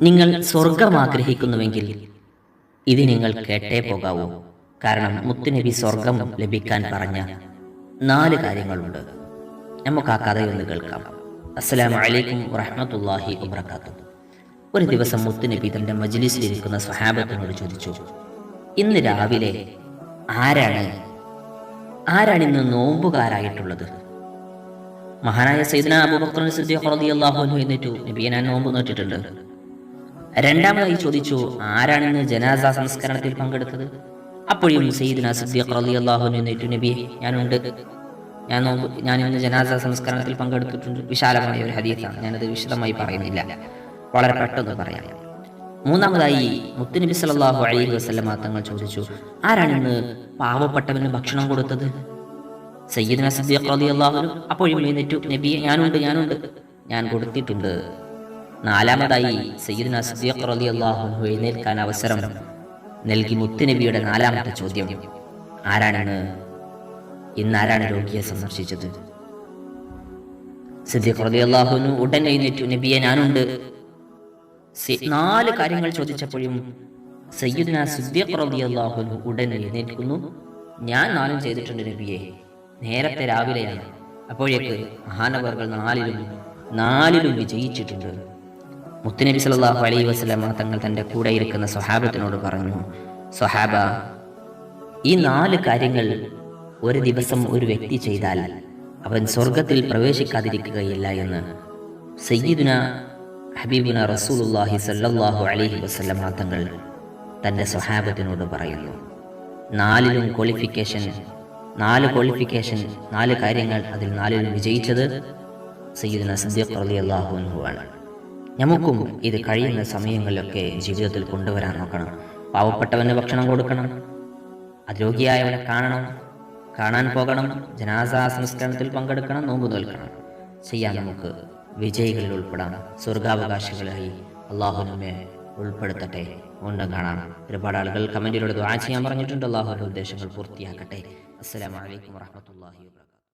നിങ്ങൾ സ്വർഗം ആഗ്രഹിക്കുന്നുവെങ്കിൽ ഇത് നിങ്ങൾ കേട്ടേ പോകാവൂ. കാരണം മുത്തുനബി സ്വർഗം ലഭിക്കാൻ പറഞ്ഞ നാല് കാര്യങ്ങളുണ്ട്. നമുക്ക് ആ കഥയൊന്ന് കേൾക്കാം. അസ്സലാമു അലൈക്കും വറഹമത്തല്ലാഹി വബറകാതുഹു. ഒരു ദിവസം മുത്തുനബി തന്റെ മജ്ലിസിലിരിക്കുന്ന സ്വഹാബത്തിനോട് ചോദിച്ചു ഇന്ന് രാവിലെ ആരാണ് ആരാണ് ഇന്ന് നോമ്പുകാരായിട്ടുള്ളത്? മഹാനായ സൈദന അബൂബക്കർ സിദ്ദീഖ് റളിയല്ലാഹു അൻഹു എന്നിട്ടു നബിയെ ഞാൻ നോമ്പ് നോറ്റിട്ടുണ്ട്. രണ്ടാമതായി ചോദിച്ചു ആരാണിന്ന് ജനാസ സംസ്കരണത്തിൽ പങ്കെടുത്തത്? അപ്പോഴും സയ്യിദ്ന സിദ്ദീഖ് റളിയല്ലാഹു അൻഹു എന്നിട്ടു നബിയെ ഞാനുണ്ട്. ഞാൻ നോമ്പ് ഞാൻ ഇന്ന് ജനാസ സംസ്കരണത്തിൽ പങ്കെടുത്തിട്ടുണ്ട്. വിശാലമായ ഒരു ഹദീസാണ്. ഞാനത് വിശദമായി പറയുന്നില്ല. വളരെ പെട്ടെന്ന് പറയാം. മൂന്നാമതായി മുത്തുനബി സല്ലല്ലാഹു അലൈഹി വസല്ലമ തങ്ങൾ ചോദിച്ചു ആരാണിന്ന് പാവപ്പെട്ടവന് ഭക്ഷണം കൊടുത്തത്? സയ്യിദ്ന സിദ്ദീഖ് റളിയല്ലാഹു അൻഹു അപ്പോഴും എഴുന്നേറ്റു നബിയെ ഞാനുണ്ട് ഞാനുണ്ട്. ഞാൻ കൊടുത്തിട്ടുണ്ട്. നാലാമതായി സയ്യിദ്ന സിദ്ദീഖ് റലി അൻഹു എഴുന്നേൽക്കാൻ അവസരം നൽകി മുത്തുനബിയുടെ നാലാമത്തെ ചോദ്യം. ആരാണെന്ന്? ഇന്ന് ആരാണ് രോഗിയെ സന്ദർശിച്ചത്? സിദ്ദീഖ് റലി അള്ളാഹുനു ഉടൻ എഴുന്നേറ്റു. നബിയെ ഞാനുണ്ട്. നാല് കാര്യങ്ങൾ ചോദിച്ചപ്പോഴും സയ്യിദ്ന സിദ്ദീഖ് റലി അള്ളാഹുനു ഉടൻ എഴുന്നേൽക്കുന്നു. ഞാൻ നാലും ചെയ്തിട്ടുണ്ട് നബിയെ. നേരത്തെ രാവിലെയാണ്. അപ്പോഴേക്ക് മഹാനവർകൾ നാലിലും നാലിലും വിജയിച്ചിട്ടുണ്ട്. മുത്തുനബി സല്ലല്ലാഹു അലൈഹി വസല്ലമ തങ്ങൾ തന്റെ കൂടെ ഇരിക്കുന്ന സ്വഹാബത്തിനോട് പറഞ്ഞു സ്വഹാബ ഈ നാല് കാര്യങ്ങൾ ഒരു ദിവസം ഒരു വ്യക്തി ചെയ്താൽ അവൻ സ്വർഗത്തിൽ പ്രവേശിക്കാതിരിക്കുകയില്ല എന്ന് സയ്യിദുന ഹബീബുന റസൂലുല്ലാഹി സല്ലാഹു അലൈഹി വസ്ലമ തങ്ങൾ തന്റെ സ്വഹാബത്തിനോട് പറയുന്നു. നാലിലും ക്വാളിഫിക്കേഷൻ നാല് ക്വാളിഫിക്കേഷൻ നാല് കാര്യങ്ങൾ അതിൽ നാലിലും വിജയിച്ചത് സയ്യിദുന സിദ്ദീഖ് റളിയല്ലാഹു അൻഹു ആണ്. നമുക്കും ഇത് കഴിയുന്ന സമയങ്ങളിലൊക്കെ ജീവിതത്തിൽ കൊണ്ടുവരാൻ നോക്കണം. പാവപ്പെട്ടവന് ഭക്ഷണം കൊടുക്കണം. അരോഗ്യയായവനെ കാണണം. കാണാൻ പോകണം. ജനാസാ സംസ്കരണത്തിൽ പങ്കെടുക്കണം. നോമ്പ് നോൽക്കണം. ചെയ്യാൻ നമുക്ക് വിജയികളിൽ ഉൾപ്പെടാം. സ്വർഗാവകാശികളായി അള്ളാഹു നമ്മെ ഉൾപ്പെടുത്തട്ടെ. ഉണ്ടും കാണാം. ഒരുപാട് ആളുകൾ കമന്റിലൂടെ ദ്വാ ചെയ്യാൻ പറഞ്ഞിട്ടുണ്ട്. അള്ളാഹുവിന്റെ ഉദ്ദേശങ്ങൾ പൂർത്തിയാക്കട്ടെ. അസ്സലാമലൈക്കും വാഹമത്തല്ലാഹി വാ